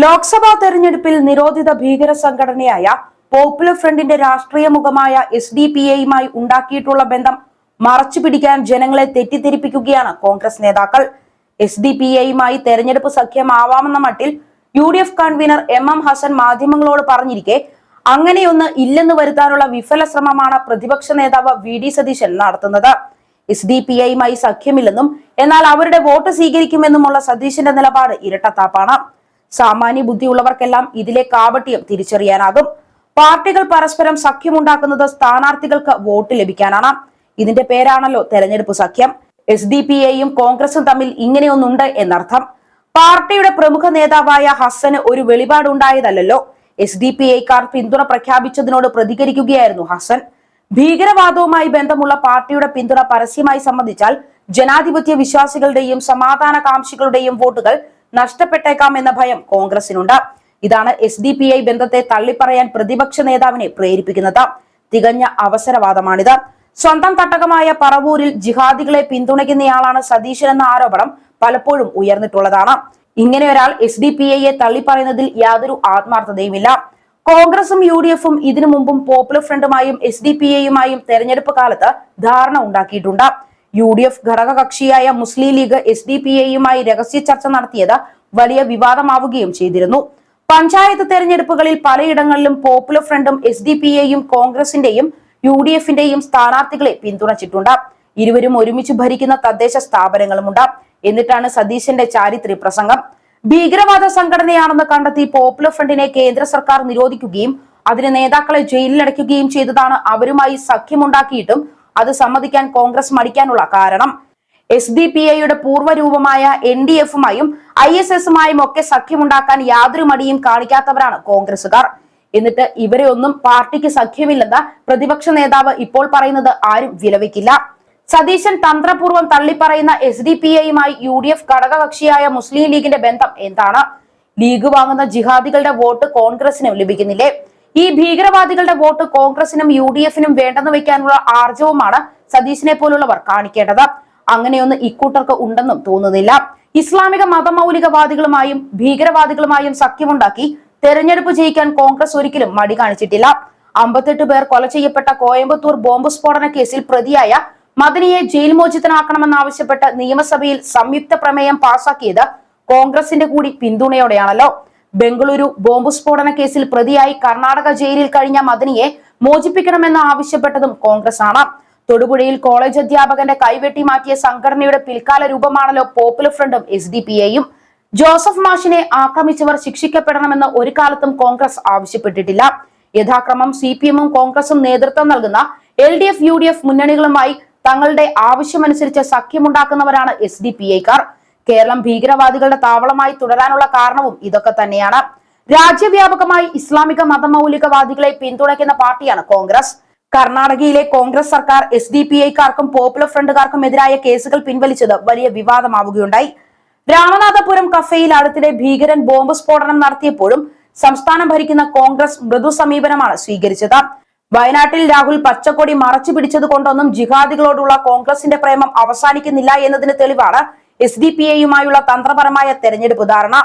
ലോക്സഭാ തെരഞ്ഞെടുപ്പിൽ നിരോധിത ഭീകര സംഘടനയായ പോപ്പുലർ ഫ്രണ്ടിന്റെ രാഷ്ട്രീയ മുഖമായ എസ് ഡി പി എയുമായി ഉണ്ടാക്കിയിട്ടുള്ള ബന്ധം മറച്ചുപിടിക്കാൻ ജനങ്ങളെ തെറ്റിദ്ധരിപ്പിക്കുകയാണ് കോൺഗ്രസ് നേതാക്കൾ. എസ് ഡി പി എയുമായി തെരഞ്ഞെടുപ്പ് സഖ്യമാവാമെന്ന മട്ടിൽ U D F convenor M M Hasan മാധ്യമങ്ങളോട് പറഞ്ഞിരിക്കെ അങ്ങനെയൊന്ന് ഇല്ലെന്ന് വരുത്താനുള്ള വിഫല ശ്രമമാണ് പ്രതിപക്ഷ നേതാവ് വി ഡി സതീശൻ നടത്തുന്നത്. എസ് ഡി പി ഐയുമായി സഖ്യമില്ലെന്നും എന്നാൽ അവരുടെ വോട്ട് സ്വീകരിക്കുമെന്നുമുള്ള സതീശന്റെ നിലപാട് ഇരട്ടത്താപ്പാണ്. സാമാന്യ ബുദ്ധിയുള്ളവർക്കെല്ലാം ഇതിലെ കാപട്യം തിരിച്ചറിയാനാകും. പാർട്ടികൾ പരസ്പരം സഖ്യമുണ്ടാക്കുന്നത് സ്ഥാനാർത്ഥികൾക്ക് വോട്ട് ലഭിക്കാനാണ്. ഇതിന്റെ പേരാണല്ലോ തെരഞ്ഞെടുപ്പ് സഖ്യം. എസ് ഡി പി എയും കോൺഗ്രസും തമ്മിൽ ഇങ്ങനെയൊന്നുണ്ട് എന്നർത്ഥം. പാർട്ടിയുടെ പ്രമുഖ നേതാവായ ഹസന് ഒരു വെളിപാടുണ്ടായതല്ലോ എസ് ഡി പി ഐക്കാർ പിന്തുണ പ്രഖ്യാപിച്ചതിനോട് പ്രതികരിക്കുകയായിരുന്നു ഹസൻ ഭീകരവാദവുമായി ബന്ധമുള്ള പാർട്ടിയുടെ പിന്തുണ പരസ്യമായി സംബന്ധിച്ചാൽ ജനാധിപത്യ വിശ്വാസികളുടെയും സമാധാന കാംക്ഷികളുടെയും വോട്ടുകൾ നഷ്ടപ്പെട്ടേക്കാം എന്ന ഭയം കോൺഗ്രസിനുണ്ട്. ഇതാണ് എസ് ഡി പി ഐ ബന്ധത്തെ തള്ളിപ്പറയാൻ പ്രതിപക്ഷ നേതാവിനെ പ്രേരിപ്പിക്കുന്നത്. തികഞ്ഞ അവസരവാദമാണിത്. സ്വന്തം തട്ടകമായ പറവൂരിൽ ജിഹാദികളെ പിന്തുണയ്ക്കുന്നയാളാണ് സതീശൻ എന്ന ആരോപണം പലപ്പോഴും ഉയർന്നിട്ടുള്ളതാണ്. ഇങ്ങനെ ഒരാൾ എസ് ഡി പി ഐയെ തള്ളിപ്പറയുന്നതിൽ യാതൊരു ആത്മാർത്ഥതയുമില്ല. കോൺഗ്രസും യു ഡി എഫും ഇതിനു മുമ്പും പോപ്പുലർ ഫ്രണ്ടുമായും എസ് ഡി പി ഐയുമായും തെരഞ്ഞെടുപ്പ് കാലത്ത് ധാരണ ഉണ്ടാക്കിയിട്ടുണ്ട്. U D F ഘടകകക്ഷിയായ Muslim League S D P ഐയുമായി രഹസ്യ ചർച്ച നടത്തിയത് വലിയ വിവാദമാവുകയും ചെയ്തിരുന്നു. പഞ്ചായത്ത് തെരഞ്ഞെടുപ്പുകളിൽ പലയിടങ്ങളിലും പോപ്പുലർ ഫ്രണ്ടും എസ് ഡി പി ഐയും കോൺഗ്രസിന്റെയും യു ഡി എഫിന്റെയും സ്ഥാനാർത്ഥികളെ പിന്തുണച്ചിട്ടുണ്ട്. ഇരുവരും ഒരുമിച്ച് ഭരിക്കുന്ന തദ്ദേശ സ്ഥാപനങ്ങളുമുണ്ട്. എന്നിട്ടാണ് സതീശന്റെ ചാരിത്രി പ്രസംഗം. ഭീകരവാദ സംഘടനയാണെന്ന് കണ്ടെത്തി പോപ്പുലർ ഫ്രണ്ടിനെ കേന്ദ്ര സർക്കാർ നിരോധിക്കുകയും അതിന് നേതാക്കളെ ജയിലിലടയ്ക്കുകയും ചെയ്തതാണ് അവരുമായി സഖ്യമുണ്ടാക്കിയിട്ടും അത് സമ്മതിക്കാൻ കോൺഗ്രസ് മടിക്കാനുള്ള കാരണം. എസ് ഡി പി ഐയുടെ പൂർവരൂപമായ എൻ ഡി എഫുമായും ഐ എസ് എസുമായും ഒക്കെ സഖ്യമുണ്ടാക്കാൻ യാതൊരു മടിയും കാണിക്കാത്തവരാണ് കോൺഗ്രസുകാർ എന്നിട്ട് ഇവരെ ഒന്നും പാർട്ടിക്ക് സഖ്യമില്ലെന്ന് പ്രതിപക്ഷ നേതാവ് ഇപ്പോൾ പറയുന്നത് ആരും വിലവെക്കില്ല സതീശൻ തന്ത്രപൂർവം തള്ളിപ്പറയുന്ന എസ് ഡി പി ഐയുമായി യു ഡി എഫ് ഘടകകക്ഷിയായ മുസ്ലിം ലീഗിന്റെ ബന്ധം എന്താണ്? ലീഗ് വാങ്ങുന്ന ജിഹാദികളുടെ വോട്ട് കോൺഗ്രസിനും ലഭിക്കുന്നില്ലേ? ഈ ഭീകരവാദികളുടെ വോട്ട് കോൺഗ്രസിനും യു ഡി എഫിനും വേണ്ടെന്ന് വെക്കാനുള്ള ആർജവുമാണ് സതീശിനെ പോലുള്ളവർ കാണിക്കേണ്ടത്. അങ്ങനെയൊന്ന് ഇക്കൂട്ടർക്ക് ഉണ്ടെന്നും തോന്നുന്നില്ല. ഇസ്ലാമിക മതമൗലികവാദികളുമായും ഭീകരവാദികളുമായും സഖ്യമുണ്ടാക്കി തെരഞ്ഞെടുപ്പ് ജയിക്കാൻ കോൺഗ്രസ് ഒരിക്കലും മടി കാണിച്ചിട്ടില്ല. അമ്പത്തെട്ട് പേർ കൊല ചെയ്യപ്പെട്ട കോയമ്പത്തൂർ ബോംബ് സ്ഫോടന കേസിൽ പ്രതിയായ മദനിയെ ജയിൽ മോചിതനാക്കണമെന്നാവശ്യപ്പെട്ട് നിയമസഭയിൽ സംയുക്ത പ്രമേയം പാസാക്കിയത് കോൺഗ്രസിന്റെ കൂടി പിന്തുണയോടെയാണല്ലോ. ബംഗളൂരു ബോംബ് സ്ഫോടന കേസിൽ പ്രതിയായി കർണാടക ജയിലിൽ കഴിഞ്ഞ മദനിയെ മോചിപ്പിക്കണമെന്ന് ആവശ്യപ്പെട്ടതും കോൺഗ്രസ് ആണ് തൊടുപുഴയിൽ കോളേജ് അധ്യാപകന്റെ കൈവെട്ടി മാറ്റിയ സംഘടനയുടെ പിൽക്കാല രൂപമാണല്ലോ പോപ്പുലർ ഫ്രണ്ടും എസ് ഡി പി എയും ജോസഫ് മാഷിനെ ആക്രമിച്ചവർ ശിക്ഷിക്കപ്പെടണമെന്ന് ഒരു കാലത്തും കോൺഗ്രസ് ആവശ്യപ്പെട്ടിട്ടില്ല. യഥാക്രമം സി പി എമ്മും കോൺഗ്രസും നേതൃത്വം നൽകുന്ന L D F U D F മുന്നണികളുമായി തങ്ങളുടെ ആവശ്യമനുസരിച്ച് സഖ്യമുണ്ടാക്കുന്നവരാണ് എസ് ഡി പി ഐക്കാർ. കേരളം ഭീകരവാദികളുടെ താവളമായി തുടരാനുള്ള കാരണവും ഇതൊക്കെ തന്നെയാണ്. രാജ്യവ്യാപകമായി ഇസ്ലാമിക മതമൗലികവാദികളെ പിന്തുണയ്ക്കുന്ന പാർട്ടിയാണ് കോൺഗ്രസ്. കർണാടകയിലെ കോൺഗ്രസ് സർക്കാർ എസ് ഡി പി ഐക്കാർക്കും പോപ്പുലർ ഫ്രണ്ടുകാർക്കും എതിരായ കേസുകൾ പിൻവലിച്ചത് വലിയ വിവാദമാവുകയുണ്ടായി. രാമനാഥപുരം കഫേയിൽ അടുത്തിടെ ഭീകരൻ ബോംബ് സ്ഫോടനം നടത്തിയപ്പോഴും സംസ്ഥാനം ഭരിക്കുന്ന കോൺഗ്രസ് മൃദു സമീപനമാണ് സ്വീകരിച്ചത്. വയനാട്ടിൽ രാഹുൽ പച്ചക്കൊടി മറച്ചു പിടിച്ചത് കൊണ്ടൊന്നും ജിഹാദികളോടുള്ള കോൺഗ്രസിന്റെ പ്രേമം അവസാനിക്കുന്നില്ല എന്നതിന് തെളിവാണ് എസ് ഡി പി എയുമായുള്ള തന്ത്രപരമായ തെരഞ്ഞെടുപ്പ് ധാരണ.